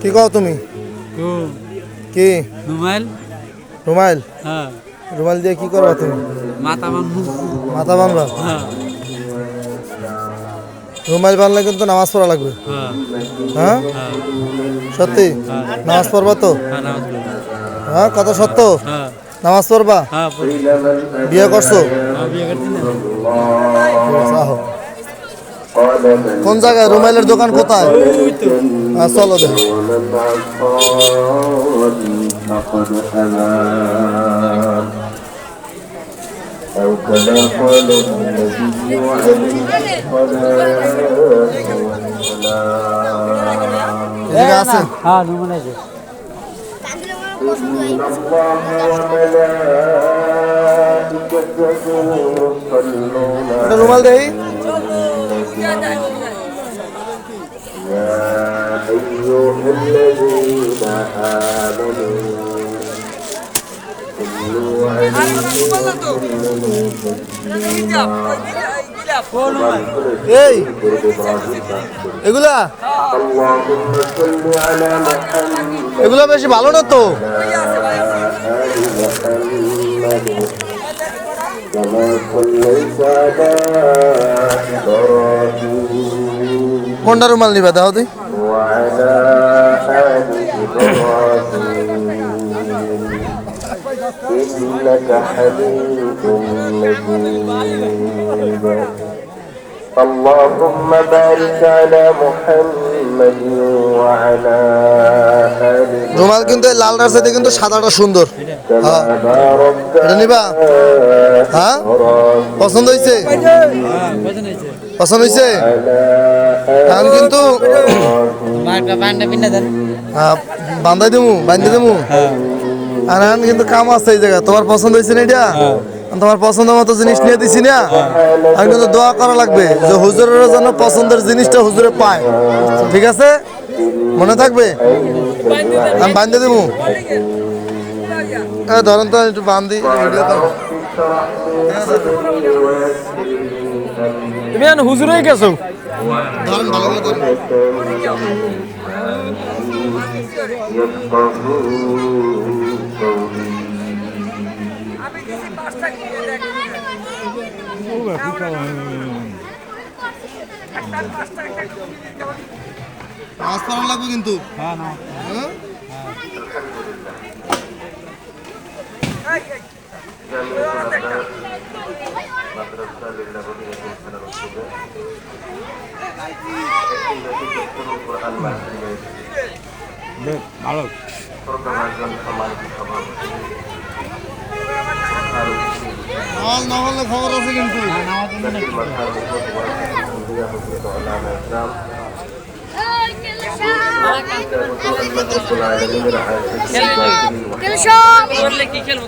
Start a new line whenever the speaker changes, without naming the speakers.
কি কও তুমি? কি।
মোবাইল
রুমাইল
হ্যাঁ।
রুমাইল দিয়ে কি করবা তুমি?
মাথা বান্ধু
মাথা বানবা
হ্যাঁ।
রুমাইল বানলে কিন্তু নামাজ পড়া লাগবে।
হ্যাঁ।
হ্যাঁ?
হ্যাঁ।
সত্যি? নামাজ পড়বা তো?
হ্যাঁ।
হ্যাঁ কত সত্য?
হ্যাঁ।
নামাজ পড়বা
হ্যাঁ পড়ি।
বিয়ে করছো
হ্যাঁ, বিয়ে করছি না
আহো। কোন জায়গায় রুমাইলের দোকান কোথায় হ্যাঁ চলো দেখো
فقد أمان أو كما قال النبي عليه الصلاة والسلام إن الله وملائكته يصلون يا أيها الذين آمنوا صلوا عليه وسلموا تسليما এই। এগুলা?
এগুলো বেশি ভালো না তো? কোনটা রুমাল নিবে দাও
তুই إنك حميد مجيد اللهم بارك على محمد وعلى آل
রুমাল কিন্তু এই লাল রাস্তাতে কিন্তু সাদাটা সুন্দর হ্যাঁ
كما باركت
এটা নিবা হ্যাঁ
إبراهيم
পছন্দ হয়েছে
হ্যাঁ পছন্দ হয়েছে
পছন্দ হয়েছে
على
এখন কিন্তু
একটা প্যান্টটা পিন্না দেন
হ্যাঁ, বান্ধাই দেবো বান্ধে দেবো আর এখন কিন্তু কাম আছে এই জায়গা তোমার পছন্দ হয়েছে না এটা? তোমার পছন্দ মতো জিনিস নিয়ে দিছি না? আর কিন্তু দোয়া করা লাগবে যে হুজুরের যেন পছন্দের জিনিসটা হুজুরে পায়। ঠিক আছে? মনে থাকবে? আমি বান্ধে দেবো। হ্যাঁ ধরেন তো একটু বান্ধি।
তুমি এখন হুজুর হয়ে গেছো?
ধরেন ভালো করে নামাজ লাগবে কিন্তু
হ্যাঁ
বেশ
ভালো।
নল নহলে খবর আছে কিন্তু।
খেলব?